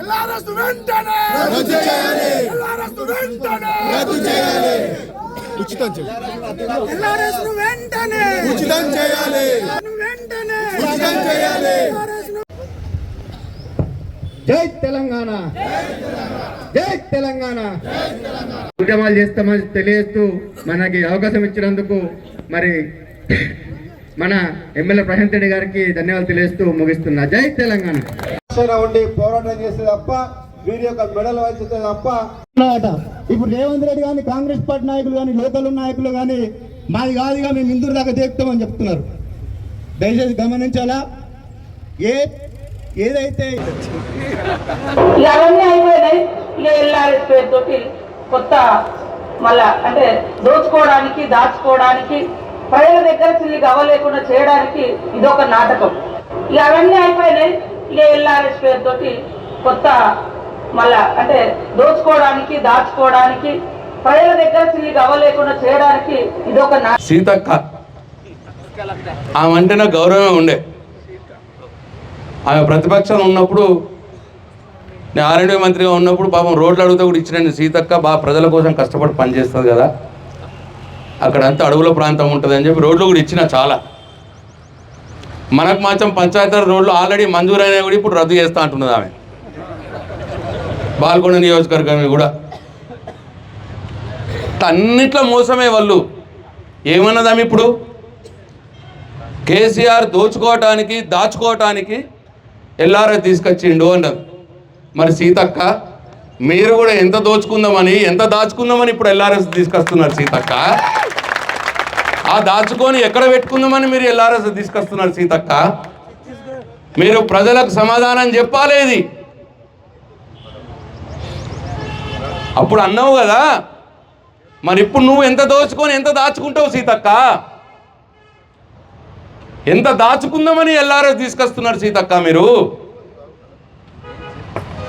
LRS వెంటనే రద్దు చేయాలి వెంటనే రద్దు చేయాలి ఉచితం చేయాలి వెంటనే ఉచితం చేయాలి వెంటనే ఉచితం చేయాలి జై తెలంగాణ జై తెలంగాణ. ఉద్యమాలు చేస్తామని తెలియజేస్తూ మనకి అవకాశం ఇచ్చినందుకు మరి మన ఎమ్మెల్యే ప్రశాంత్ రెడ్డి గారికి ధన్యవాదాలు తెలియజేస్తూ ముగిస్తున్నా. జై తెలంగాణ. ఉండి పోరాటం చేస్తే తప్ప వీరి యొక్క మెడలు వంచితే తప్ప అన్నమాట ఇప్పుడు రేవంత్ రెడ్డి కానీ కాంగ్రెస్ పార్టీ నాయకులు కానీ లోకల్ నాయకులు కానీ మాది కాదుగా మేము ఇందూరు దాకా దేకుతామని చెప్తున్నారు. దయచేసి గమనించాలా? ఏ ఏదైతే ఇక అవన్నీ అయిపోయినాయి. ఇక ఎల్ఆర్ఎస్ పేరుతోటి కొత్త మళ్ళా అంటే దోచుకోవడానికి దాచుకోవడానికి ప్రజల దగ్గర చిల్లికి అవ్వలేకుండా చేయడానికి ఇదొక నాటకం. ఇక అవన్నీ అయిపోయినాయి. ఇక ఎల్ఆర్ఎస్ పేరుతోటి కొత్త మళ్ళా అంటే దోచుకోవడానికి దాచుకోవడానికి ప్రజల దగ్గర చిల్లికి అవ్వలేకుండా చేయడానికి ఇదొక నా సీతక్క ఆమె అంటే నాకు గౌరవమే ఉండే. ఆమె ప్రతిపక్షం ఉన్నప్పుడు నేను ఆరోగ్య మంత్రిగా ఉన్నప్పుడు పాపం రోడ్లు అడుగుతా కూడా ఇచ్చిన సీతక్క బాగా ప్రజల కోసం కష్టపడి పనిచేస్తుంది కదా. అక్కడంతా అడవుల ప్రాంతం ఉంటుంది అని చెప్పి రోడ్లు కూడా ఇచ్చిన చాలా. మనకు మాత్రం పంచాయతీ రోడ్లు ఆల్రెడీ మంజూరైన కూడా ఇప్పుడు రద్దు చేస్తా అంటున్నది ఆమె. బాల్కొండ నియోజకవర్గం కూడా. అన్నిట్లో మోసమే వాళ్ళు ఏమన్నదాం ఇప్పుడు? కేసీఆర్ దోచుకోవటానికి దాచుకోవటానికి ఎల్ఆర్ఎస్ తీసుకొచ్చిండు అన్నారు. మరి సీతక్క మీరు కూడా ఎంత దోచుకుందామని ఎంత దాచుకుందామని ఇప్పుడు ఎల్ఆర్ఎస్ తీసుకొస్తున్నారు సీతక్క? ఆ దాచుకొని ఎక్కడ పెట్టుకుందామని మీరు ఎల్ఆర్ఎస్ తీసుకొస్తున్నారు సీతక్క? మీరు ప్రజలకు సమాధానం చెప్పాలేది అప్పుడు అన్నావు కదా మరి ఇప్పుడు నువ్వు ఎంత దోచుకొని ఎంత దాచుకుంటావు సీతక్క? ఎంత దాచుకుందామని ఎల్ఆర్ఎస్ తీసుకొస్తున్నారు సీతక్క మీరు?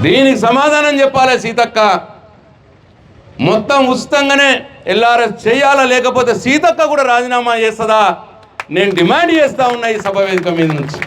దీనికి సమాధానం చెప్పాలి సీతక్క. మొత్తం ఉచితంగానే ఎల్ఆర్ఎస్ చేయాలా లేకపోతే సీతక్క కూడా రాజీనామా చేస్తుందా? నేను డిమాండ్ చేస్తా ఉన్నా ఈ సభ వేదిక మీద నుంచి.